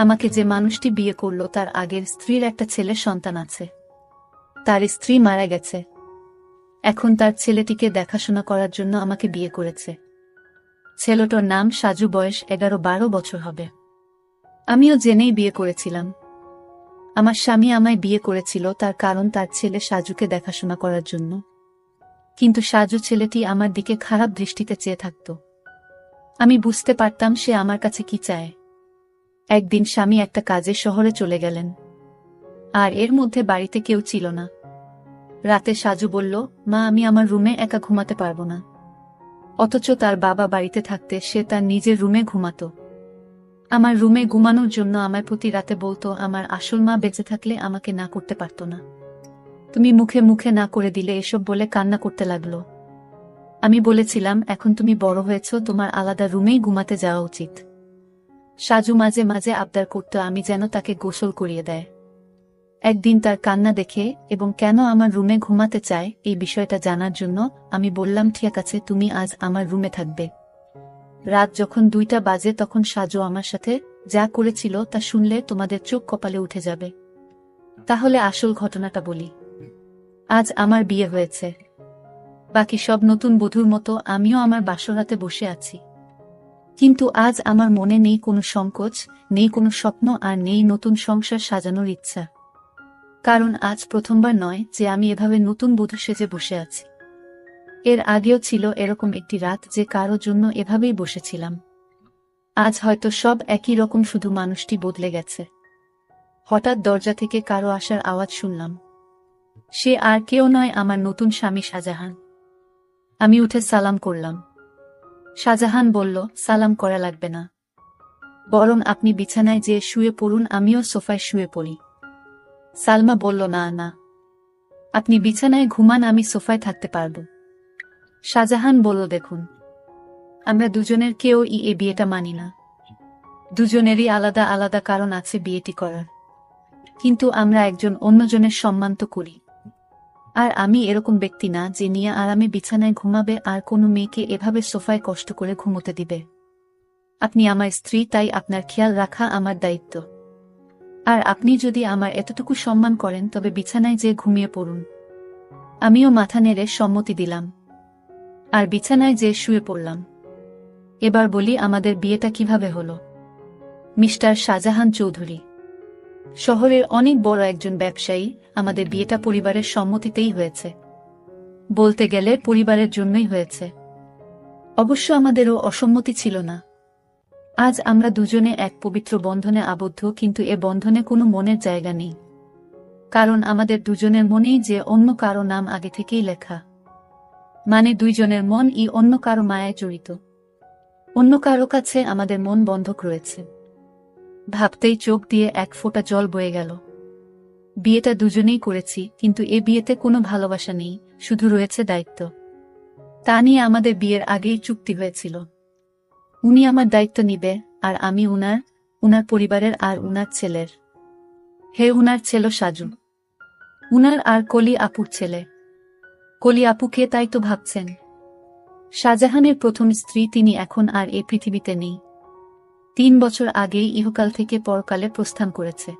আমাকে যে মানুষটি বিয়ে করল তার আগের স্ত্রীর একটা ছেলে সন্তান আছে। তার স্ত্রী মারা গেছে। এখন তার ছেলেটিকে দেখাশোনা করার জন্য আমাকে বিয়ে করেছে। ছেলেটার নাম সাজু, বয়স এগারো বারো বছর হবে। আমিও জেনেই বিয়ে করেছিলাম। আমার স্বামী আমায় বিয়ে করেছিল তার কারণ তার ছেলে সাজুকে দেখাশোনা করার জন্য। কিন্তু সাজু ছেলেটি আমার দিকে খারাপ দৃষ্টিতে চেয়ে থাকত। আমি বুঝতে পারতাম সে আমার কাছে কি চায়। একদিন স্বামী একটা কাজে শহরে চলে গেলেন। আর এর মধ্যে বাড়িতে কেউ ছিল না। রাতে সাজু বলল, মা, আমি আমার রুমে একা ঘুমাতে পারব না। অথচ তার বাবা বাড়িতে থাকতে সে তার নিজের রুমে ঘুমাতো। আমার রুমে ঘুমানোর জন্য আমায় প্রতি রাতে বলতো, আমার আসল মা বেঁচে থাকলে আমাকে না করতে পারতো না। তুমি মুখে মুখে না করে দিলে এসব বলে কান্না করতে লাগল। আমি বলেছিলাম, এখন তুমি বড় হয়েছ, তোমার আলাদা রুমেই ঘুমাতে যাওয়া উচিত সাজু মাঝে মাঝে আবদার করত আমি যেন তাকে গোসল করিয়ে দেয়। একদিন তার কান্না দেখে এবং কেন আমার রুমে ঘুমাতে চায় এই বিষয়টা জানার জন্য আমি বললাম, ঠিক আছে, তুমি আজ আমার রুমে থাকবে। রাত যখন দুইটা বাজে তখন সাজু আমার সাথে যা করেছিল তা শুনলে তোমাদের চোখ কপালে উঠে যাবে। তাহলে আসল ঘটনাটা বলি। আজ আমার বিয়ে হয়েছে। বাকি সব নতুন বধূর মতো আমিও আমার বাসরাতে বসে আছি। কিন্তু আজ আমার মনে নেই কোনো সংকোচ, নেই কোনো স্বপ্ন আর নেই নতুন সংসার সাজানোর ইচ্ছা। কারণ আজ প্রথমবার নয় যে আমি এভাবে নতুন বধূ সেজে বসে আছি। এর আগেও ছিল এরকম একটি রাত যে কারও জন্য এভাবেই বসেছিলাম। আজ হয়তো সব একই রকম শুধু মানুষটি বদলে গেছে। হঠাৎ দরজা থেকে কারও আসার আওয়াজ শুনলাম। সে আর কেউ নয় আমার নতুন স্বামী শাহজাহান। আমি উঠে সালাম করলাম। শাহজাহান বলল, সালাম করা লাগবে না। বরং আপনি বিছানায় যে শুয়ে পড়ুন, আমিও সোফায় শুয়ে পড়ি। সালমা বলল, না না। আপনি বিছানায় ঘুমান, আমি সোফায় থাকতে পারব। শাহজাহান বলল, দেখুন, আমরা দুজনের কেউ ই এ বিয়েটা মানি না। দুজনেরই আলাদা আলাদা কারণ আছে বিয়েটি করার। কিন্তু আমরা একজন অন্যজনের সম্মান তো করি। আর আমি এরকম ব্যক্তি না যে নিয়ে আরামে বিছানায় ঘুমাবে আর কোনো মেয়েকে এভাবে সোফায় কষ্ট করে ঘুমোতে দিবে। আপনি আমার স্ত্রী, তাই আপনার খেয়াল রাখা আমার দায়িত্ব। আর আপনি যদি আমার এতটুকু সম্মান করেন, তবে বিছানায় যে ঘুমিয়ে পড়ুন। আমিও মাথা নেড়ে সম্মতি দিলাম। আর বিছানায় যে শুয়ে পড়লাম। এবার বলি আমাদের বিয়েটা কীভাবে হলো। মিস্টার শাহজাহান চৌধুরী। শহরের অনেক বড় একজন ব্যবসায়ী আমাদের বিয়েটা পরিবারের সম্মতিতেই হয়েছে। বলতে গেলে পরিবারের জন্যই হয়েছে। অবশ্য আমাদেরও অসম্মতি ছিল না। আজ আমরা দুজনে এক পবিত্র বন্ধনে আবদ্ধ, কিন্তু এ বন্ধনে কোনো মনের জায়গা নেই। কারণ আমাদের দুজনের মনেই যে অন্য কারও নাম আগে থেকেই লেখা। মানে দুইজনের মন ই অন্য কারও মায়ায় জড়িত। অন্য কারও কাছে আমাদের মন বন্ধক রয়েছে। ভাবতেই চোখ দিয়ে এক ফোঁটা জল বয়ে গেল। বিয়েটা দুজনেই করেছি, কিন্তু এ বিয়েতে কোনো ভালোবাসা নেই, শুধু রয়েছে দায়িত্ব। তা নিয়ে আমাদের বিয়ের আগেই চুক্তি হয়েছিল। উনি আমার দায়িত্ব নিবে, আর আমি উনার উনার পরিবারের আর উনার ছেলের। হে উনার ছেলে সাজু। উনার আর কলি আপুর ছেলে। কলি আপুকে তাই তো ভাবছেন? শাহজাহানের প্রথম স্ত্রী তিনি এখন আর এ পৃথিবীতে নেই। তিন বছর আগেই ইহকাল থেকে পরকালে প্রস্থান করেছে।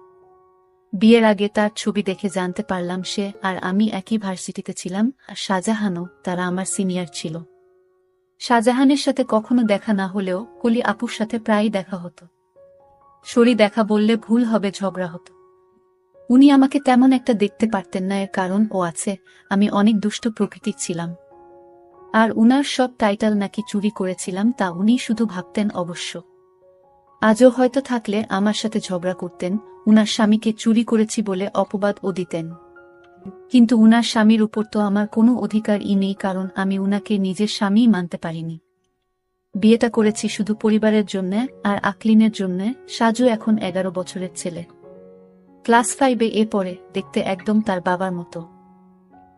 বিয়ের আগে তার ছবি দেখে জানতে পারলাম সে আর আমি একই ভার্সিটিতে ছিলাম, আর শাহজাহানও তারা আমার সিনিয়র ছিল। শাহজাহানের সাথে কখনো দেখা না হলেও কলি আপুর সাথে প্রায়ই দেখা হতো। সরি দেখা বললে ভুল হবে, ঝগড়া হতো। উনি আমাকে তেমন একটা দেখতে পারতেন না, এর কারণ ও আছে, আমি অনেক দুষ্ট প্রকৃতির ছিলাম। আর উনার সব টাইটেল নাকি চুরি করেছিলাম তা উনি শুধু ভাবতেন অবশ্য। আজও হয়তো থাকলে আমার সাথে ঝগড়া করতেন, উনার স্বামীকে চুরি করেছি বলে অপবাদ ও দিতেন। কিন্তু উনার স্বামীর উপর তো আমার কোনো অধিকার ই নেই, কারণ আমি উনাকে নিজের স্বামী মানতে পারিনি। বিয়েটা করেছি শুধু পরিবারের জন্য আর আকলিনের জন্য, সাজু এখন এগারো বছরের ছেলে। ক্লাস ফাইভে এ পড়ে, দেখতে একদম তার বাবার মতো।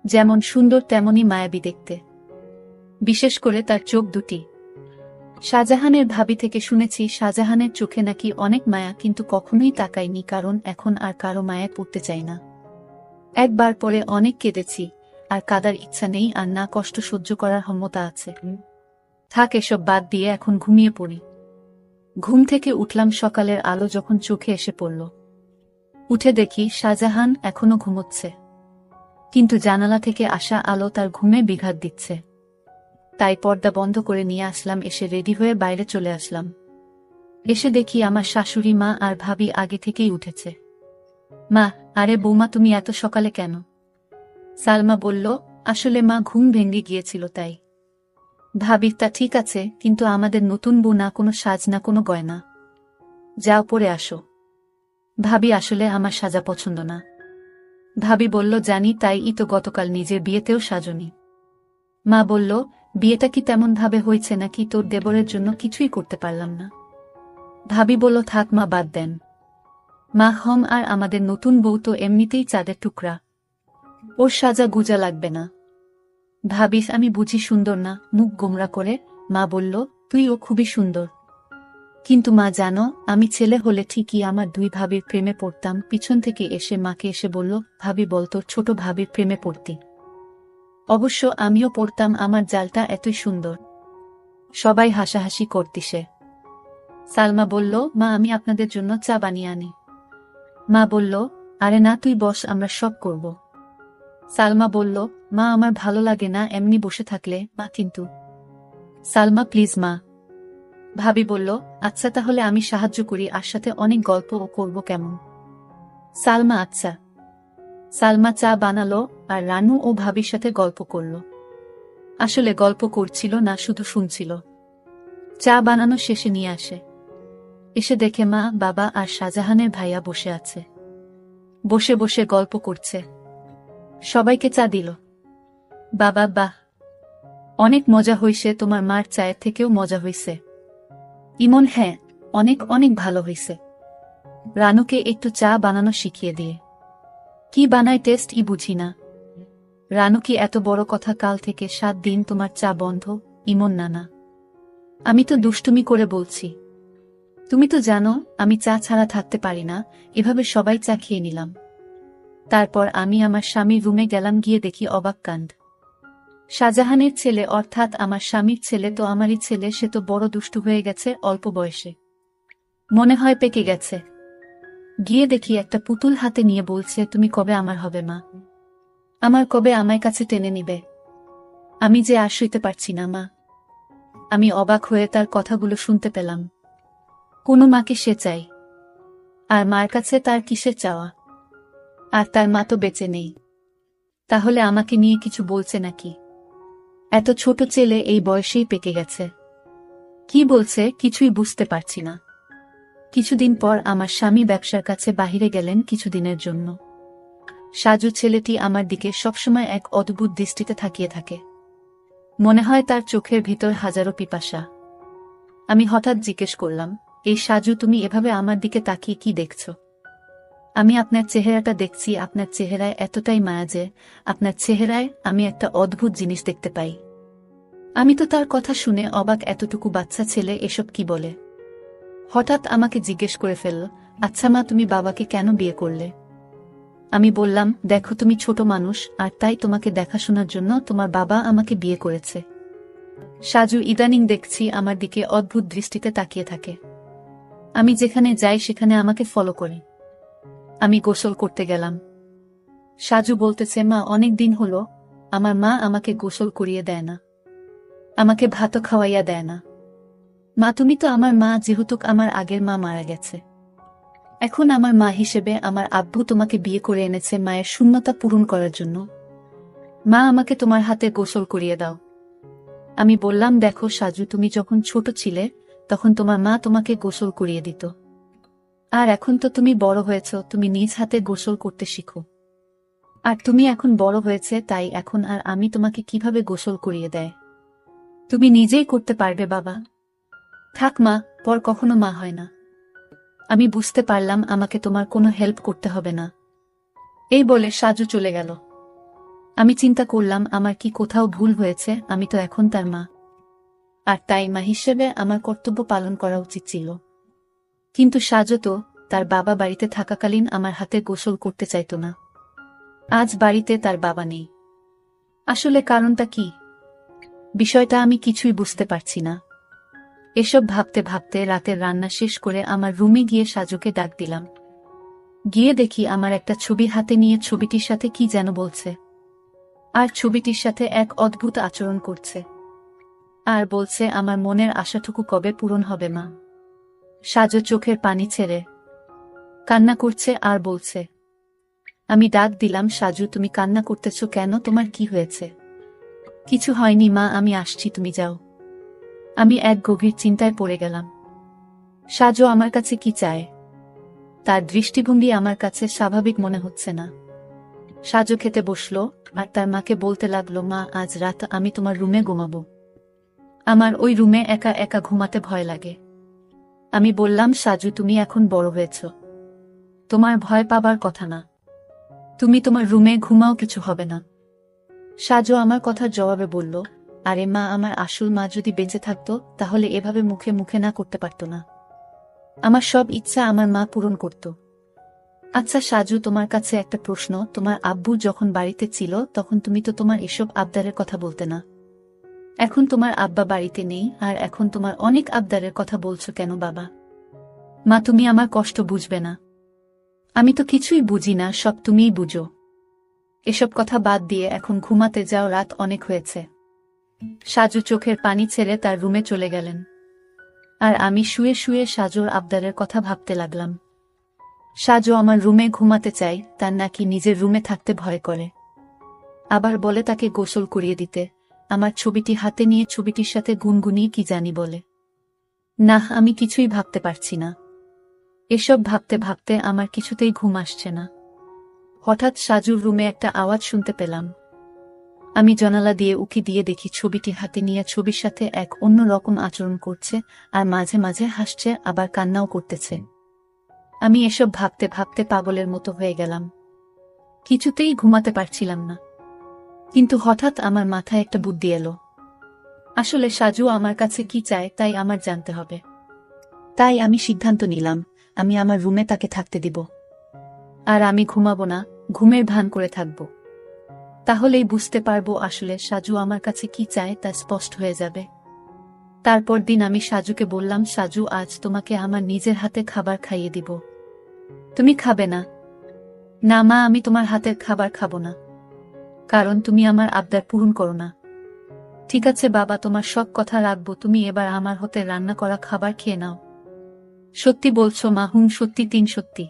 যেমন সুন্দর তেমনই মায়াবী দেখতে। বিশেষ করে তার চোখ দুটি। শাহজাহানের ভাবি থেকে শুনেছি, শাহজাহানের চোখে নাকি অনেক মায়া, কিন্তু কখনোই তাকায়নি, কারণ এখন আর কারও মায়া পড়তে চাই না। একবার পরে অনেক কেঁদেছি, আর কাদার ইচ্ছা নেই, আর না কষ্ট সহ্য করার ক্ষমতা আছে। থাক, এসব বাদ দিয়ে এখন ঘুমিয়ে পড়ি। ঘুম থেকে উঠলাম সকালের আলো যখন চোখে এসে পড়ল। উঠে দেখি শাহজাহান এখনও ঘুমোচ্ছে। কিন্তু জানালা থেকে আসা আলো তার ঘুমে বিঘাত দিচ্ছে। তাই পর্দা বন্ধ করে নিয়ে আসলাম, এসে রেডি হয়ে বাইরে চলে আসলাম। এসে দেখি আমার শাশুড়ি মা আর ভাবি আগে থেকেই উঠেছে। মা, আরে বৌমা, তুমি এত সকালে কেন? সালমা বলল, আসলে মা ঘুম ভেঙে গিয়েছিল তাই। ভাবি, তা ঠিক আছে, কিন্তু আমাদের নতুন বউ না কোনো সাজ না কোনো গয়না। যাও পরে আসো। ভাবি, আসলে আমার সাজা পছন্দ না। ভাবি বলল, জানি তাই ই তো গতকাল নিজের বিয়েতেও সাজনি। মা বলল বিয়েটা কি তেমন ভাবে হয়েছে নাকি তোর দেবরের জন্য কিছুই করতে পারলাম না? ভাবি বলল, থাক মা, বাদ দেন। মা হম আর আমাদের নতুন বউ তো এমনিতেই চাঁদের টুকরা। ওর সাজা গুজা লাগবে না। ভাবিস, আমি বুঝি সুন্দর না। মুখ গোমরা করে মা বলল, তুই ও খুবই সুন্দর। কিন্তু মা, জানো, আমি ছেলে হলে ঠিকই আমার দুই ভাবির প্রেমে পড়তাম। পিছন থেকে এসে মাকে এসে বলল, ভাবি বলতো ছোট ভাবির প্রেমে পড়তি। অবশ্য আমিও পড়তাম, আমার জালটা এতই সুন্দর। সবাই হাসাহাসি করতিসে। সালমা বলল, মা, আমি আপনাদের জন্য চা বানিয়ে আনি। মা বলল, আরে না, তুই বস, আমরা সব করব। সালমা বলল, মা, আমার ভালো লাগে না, এমনি বসে থাকলে, মা, কিন্তু। সালমা, প্লিজ, মা। ভাবি বলল আচ্ছা তাহলে আমি সাহায্য করি, আর সাথে অনেক গল্প ও করব কেমন? সালমা আচ্ছা। সালমা চা বানালো আর রানু ও ভাবির সাথে গল্প করল। আসলে গল্প করছিল না, শুধু শুনছিল। চা বানানো শেষে নিয়ে আসে। এসে দেখে মা, বাবা আর শাহজাহানের ভাইয়া বসে আছে। বসে বসে গল্প করছে। সবাইকে চা দিল। বাবা, বাহ! অনেক মজা হইছে, তোমার মার চায়ের থেকেও মজা হইছে। ইমন হ্যাঁ অনেক অনেক ভালো হইছে। রানুকে একটু চা বানানো শিখিয়ে দিয়ে। কি বানায় টেস্ট ই বুঝি না। রানু কি এত বড় কথা কাল থেকে সাত দিন তোমার চা বন্ধ, ইমন নানা। আমি তো দুষ্টুমি করে বলছি। তুমি তো জানো, আমি চা ছাড়া থাকতে পারি না, এভাবে সবাই চা খেয়ে নিলাম। তারপর আমি আমার স্বামীর রুমে গেলাম গিয়ে দেখি অবাক কাণ্ড। শাহজাহানের ছেলে অর্থাৎ আমার স্বামীর ছেলে তো আমারই ছেলে, সে তো বড় দুষ্টু হয়ে গেছে অল্প বয়সে। মনে হয় পেকে গেছে। গিয়ে দেখি একটা পুতুল হাতে নিয়ে বলছে, তুমি কবে আমার হবে মা? আমার কবে আমায় কাছে টেনে নিবে? আমি যে আর সইতে পারছি না মা। আমি অবাক হয়ে তার কথাগুলো শুনতে পেলাম। কোনো মাকে সে চাই আর মার কাছে তার কিসের চাওয়া? আর তার মা তো বেঁচে নেই। তাহলে আমাকে নিয়ে কিছু বলছে নাকি? এত ছোট ছেলে এই বয়সেই পেকে গেছে। কি বলছে কিছুই বুঝতে পারছি না। কিছুদিন পর আমার স্বামী ব্যবসার কাছে বাহিরে গেলেন কিছুদিনের জন্য। সাজু ছেলেটি আমার দিকে সবসময় এক অদ্ভুত দৃষ্টিতে থাকিয়ে থাকে। মনে হয় তার চোখের ভিতর হাজারো পিপাসা। আমি হঠাৎ জিজ্ঞেস করলাম, এই সাজু, তুমি এভাবে আমার দিকে তাকিয়ে কি দেখছ? আমি আপনার চেহারাটা দেখছি, আপনার চেহারায় এতটাই মায়া যে, আপনার চেহারায় আমি একটা অদ্ভুত জিনিস দেখতে পাই। আমি তো তার কথা শুনে অবাক, এতটুকু বাচ্চা ছেলে, এসব কি বলে? হঠাৎ আমাকে জিজ্ঞেস করে ফেলল আচ্ছা মা, তুমি বাবাকে কেন বিয়ে করলে? আমি বললাম, দেখো, তুমি ছোট মানুষ, আর তাই তোমাকে দেখাশোনার জন্য তোমার বাবা আমাকে বিয়ে করেছে। সাজু, ইদানিং দেখছি আমার দিকে অদ্ভুত দৃষ্টিতে তাকিয়ে থাকে। আমি যেখানে যাই, সেখানে আমাকে ফলো করে। আমি গোসল করতে গেলাম। সাজু বলতেছে, মা, অনেক দিন হলো, আমার মা আমাকে গোসল করিয়ে দেয় না। আমাকে ভাতও খাওয়াইয়া দেয় না। মা, তুমি তো আমার মা, যেহেতু আমার আগের মা মারা গেছে। এখন আমার মা হিসেবে আমার আব্বু তোমাকে বিয়ে করে এনেছে মায়ের শূন্যতা পূরণ করার জন্য। মা, আমাকে তোমার হাতে গোসল করিয়ে দাও। আমি বললাম, দেখো সাজু, তুমি যখন ছোট ছিলে, তখন তোমার মা তোমাকে গোসল করিয়ে দিত। আর এখন তো তুমি বড় হয়েছ, তুমি নিজ হাতে গোসল করতে শিখো। আর তুমি এখন বড় হয়েছে, তাই এখন আর আমি তোমাকে কীভাবে গোসল করিয়ে দেয়? তুমি নিজেই করতে পারবে, বাবা। থাক মা, পর কখনো মা হয় না। আমি বুঝতে পারলাম আমাকে তোমার কোনো হেল্প করতে হবে না। এই বলে সাজু চলে গেল। আমি চিন্তা করলাম, আমার কি কোথাও ভুল হয়েছে, আমি তো এখন তার মা। আর তাই মা হিসেবে আমার কর্তব্য পালন করা উচিত ছিল। কিন্তু সাজু তো তার বাবা বাড়িতে থাকাকালীন আমার হাতে গোসল করতে চাইতো না। আজ বাড়িতে তার বাবা নেই। আসলে কারণটা কি? বিষয়টা আমি কিছুই বুঝতে পারছি না। এসব ভাবতে ভাবতে রাতের রান্না শেষ করে আমার রুমে গিয়ে সাজুকে ডাক দিলাম। গিয়ে দেখি আমার একটা ছবি হাতে নিয়ে ছবিটির সাথে কি যেন বলছে। আর ছবিটির সাথে এক অদ্ভুত আচরণ করছে। আর বলছে, আমার মনের আশাটুকু কবে পূরণ হবে মা? সাজো চোখের পানি ছেড়ে কান্না করছে আর বলছে, আমি ডাক দিলাম, সাজু, তুমি কান্না করতেছ কেন? তোমার কি হয়েছে? কিছু হয়নি মা, আমি আসছি, তুমি যাও। আমি এক গভীর চিন্তায় পড়ে গেলাম। সাজু আমার কাছে কি চায়? তার দৃষ্টিভঙ্গি আমার কাছে স্বাভাবিক মনে হচ্ছে না। সাজু খেতে বসল, আর তার মাকে বলতে লাগল, মা, আজ রাত আমি তোমার রুমে ঘুমাবো। আমার ওই রুমে একা একা ঘুমাতে ভয় লাগে। আমি বললাম, সাজু, তুমি এখন বড় হয়েছ। তোমার ভয় পাবার কথা না। তুমি তোমার রুমে ঘুমাও, কিছু হবে না। সাজু আমার কথার জবাবে বলল আরে মা, আমার আসল মা যদি বেঁচে থাকতো, তাহলে এভাবে মুখে মুখে না করতে পারতো না। আমার সব ইচ্ছা আমার মা পূরণ করত। আচ্ছা সাজু, তোমার কাছে একটা প্রশ্ন। তোমার আব্বু যখন বাড়িতে ছিল, তখন তুমি তো তোমার এসব আবদারের কথা বলতে না। এখন তোমার আব্বা বাড়িতে নেই, আর এখন তোমার অনেক আবদারের কথা বলছো কেন বাবা? মা, তুমি আমার কষ্ট বুঝবে না। আমি তো কিছুই বুঝি না, সব তুমিই বুঝো। এসব কথা বাদ দিয়ে এখন ঘুমাতে যাও, রাত অনেক হয়েছে। সাজু চোখের পানি ছেড়ে তার রুমে চলে গেলেন। আর আমি শুয়ে শুয়ে সাজুর আবদারের কথা ভাবতে লাগলাম। সাজু আমার রুমে ঘুমাতে চাই তার নাকি নিজের রুমে থাকতে ভয় করে। আবার বলে তাকে গোসল করিয়ে দিতে। আমার ছবিটি হাতে নিয়ে ছবিটির সাথে গুনগুনিয়ে কি জানি বলে। না, আমি কিছুই ভাবতে পারছি না। এসব ভাবতে ভাবতে আমার কিছুতেই ঘুম আসছে না। হঠাৎ সাজুর রুমে একটা আওয়াজ শুনতে পেলাম। আমি জানালা দিয়ে উকি দিয়ে দেখি ছবিটি হাতে নিয়ে ছবির সাথে এক অন্য রকম আচরণ করছে আর মাঝে মাঝে হাসছে, আবার কান্নাও করতেছে। আমি এসব ভাবতে ভাবতে পাগলের মতো হয়ে গেলাম। কিছুতেই ঘুমাতে পারছিলাম না। কিন্তু হঠাৎ আমার মাথায় একটা বুদ্ধি এলো। আসলে সাজু আমার কাছে কি চায় তাই আমার জানতে হবে। তাই আমি সিদ্ধান্ত নিলাম, আমি আমার রুমে তাকে থাকতে দিব। আর আমি ঘুমাবো না, ঘুমের ভান করে থাকব। তাহলেই বুঝতে পারব আসলে সাজু আমার কাছে কি চায় তা স্পষ্ট হয়ে যাবে। তারপর দিন আমি সাজুকে বললাম, সাজু, আজ তোমাকে আমার নিজের হাতে খাবার খাইয়ে দিব। তুমি খাবে না? না মা, আমি তোমার হাতের খাবার খাব না। কারণ তুমি আমার আবদার পূরণ করো না। ঠিক আছে বাবা, তোমার সব কথা রাখব, তুমি এবার আমার হতে রান্না করা খাবার খেয়ে নাও। সত্যি বলছো মা, হুম, সত্যি, তিন সত্যি।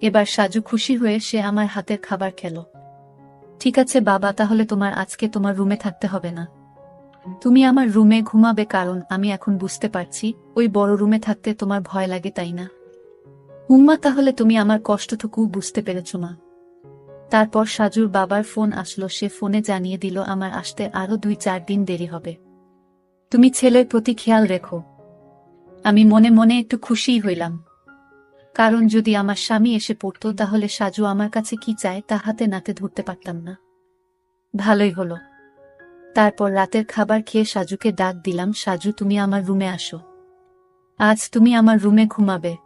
এবার সাজু খুশি হয়ে সে আমার হাতের খাবার খেলো। ঠিক আছে বাবা, তাহলে তোমার আজকে তোমার রুমে থাকতে হবে না। তুমি আমার রুমে ঘুমাবে কারণ আমি এখন বুঝতে পারছি, ওই বড় রুমে থাকতে তোমার ভয় লাগে, তাই না? হুম্মা তাহলে তুমি আমার কষ্টটুকু বুঝতে পেরেছ মা। তারপর সাজুর বাবার ফোন আসলো, সে ফোনে জানিয়ে দিল, আমার আসতে আরও দুই চার দিন দেরি হবে। তুমি ছেলের প্রতি খেয়াল রেখো। আমি মনে মনে একটু খুশিই হইলাম। কারণ যদি আমার স্বামী এসে পড়তো তাহলে সাজু আমার কাছে কি চায় তা হাতে নাতে ধরতে পারতাম না। ভালোই হলো। তারপর রাতের খাবার খেয়ে সাজুকে ডাক দিলাম, সাজু, তুমি আমার রুমে আসো। আজ তুমি আমার রুমে ঘুমাবে।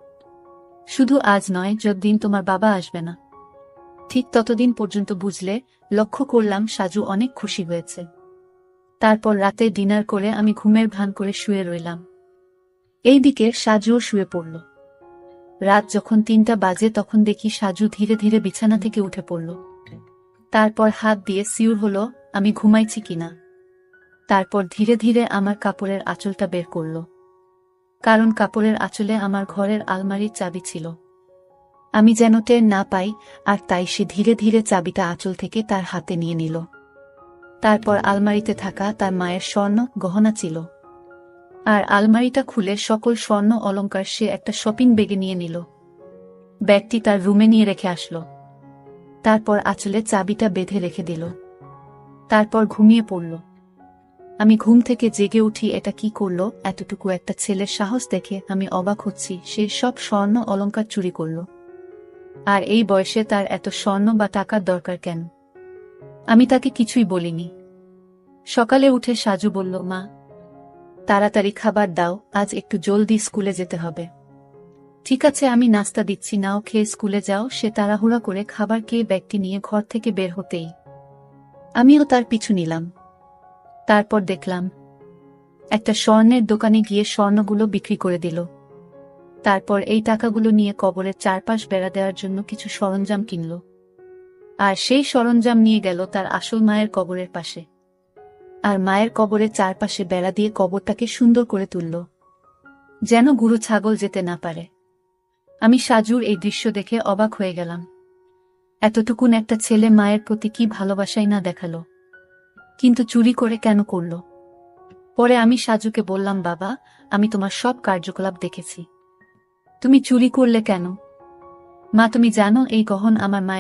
শুধু আজ নয়, যতদিন তোমার বাবা আসবে না। ঠিক ততদিন পর্যন্ত বুঝলে, লক্ষ্য করলাম সাজু অনেক খুশি হয়েছে। তারপর রাতে ডিনার করে আমি ঘুমের ভান করে শুয়ে রইলাম। এইদিকে সাজুও শুয়ে পড়ল। রাত যখন তিনটা বাজে তখন দেখি সাজু ধীরে ধীরে বিছানা থেকে উঠে পড়ল। তারপর হাত দিয়ে সিউর হলো, আমি ঘুমাইছি কিনা তারপর ধীরে ধীরে আমার কাপড়ের আঁচলটা বের করল। কারণ কাপড়ের আঁচলে আমার ঘরের আলমারির চাবি ছিল। আমি যেন টের না পাই, আর তাই সে ধীরে ধীরে চাবিটা আঁচল থেকে তার হাতে নিয়ে নিল। তারপর আলমারিতে থাকা তার মায়ের স্বর্ণ গহনা ছিল। আর আলমারিটা খুলে সকল স্বর্ণ অলঙ্কার সে একটা শপিং বেগে নিয়ে নিল। ব্যাগটি তার রুমে নিয়ে রেখে আসলো। তারপর আঁচলে চাবিটা বেঁধে রেখে দিল। তারপর ঘুমিয়ে পড়ল। আমি ঘুম থেকে জেগে উঠি, এটা কি করল? এতটুকু একটা ছেলের সাহস দেখে আমি অবাক হচ্ছি, সে সব স্বর্ণ অলংকার চুরি করল। আর এই বয়সে তার এত স্বর্ণ বা টাকার দরকার কেন? আমি তাকে কিছুই বলিনি। সকালে উঠে সাজু বলল, মা তাড়াতাড়ি খাবার দাও, আজ একটু জলদি স্কুলে যেতে হবে। ঠিক আছে, আমি নাস্তা দিচ্ছি, নাও খেয়ে স্কুলে যাও, সে তাড়াহুড়া করে খাবার খেয়ে ব্যাগটি নিয়ে ঘর থেকে বের হতেই। আমিও তার পিছু নিলাম। তারপর দেখলাম, একটা স্বর্ণের দোকানে গিয়ে স্বর্ণগুলো বিক্রি করে দিল। তারপর এই টাকাগুলো নিয়ে কবরের চারপাশ বেড়া দেওয়ার জন্য কিছু সরঞ্জাম কিনল। আর সেই সরঞ্জাম নিয়ে গেল তার আসল মায়ের কবরের পাশে। আর মায়ের কবরের চারপাশে বেড়া দিয়ে কবরটাকে সুন্দর করে তুলল, যেন গুরু ছাগল যেতে না পারে। আমি সাজুর এই দৃশ্য দেখে অবাক হয়ে গেলাম। এতটুকুন একটা ছেলে মায়ের প্রতি কি ভালোবাসাই না দেখাল, কিন্তু চুরি করে কেন করল? পরে আমি সাজুকে বললাম, বাবা, আমি তোমার সব কার্যকলাপ দেখেছি। তুমি চুরি করলে কেন? মা, তুমি জানো এই গহন আমার মায়ের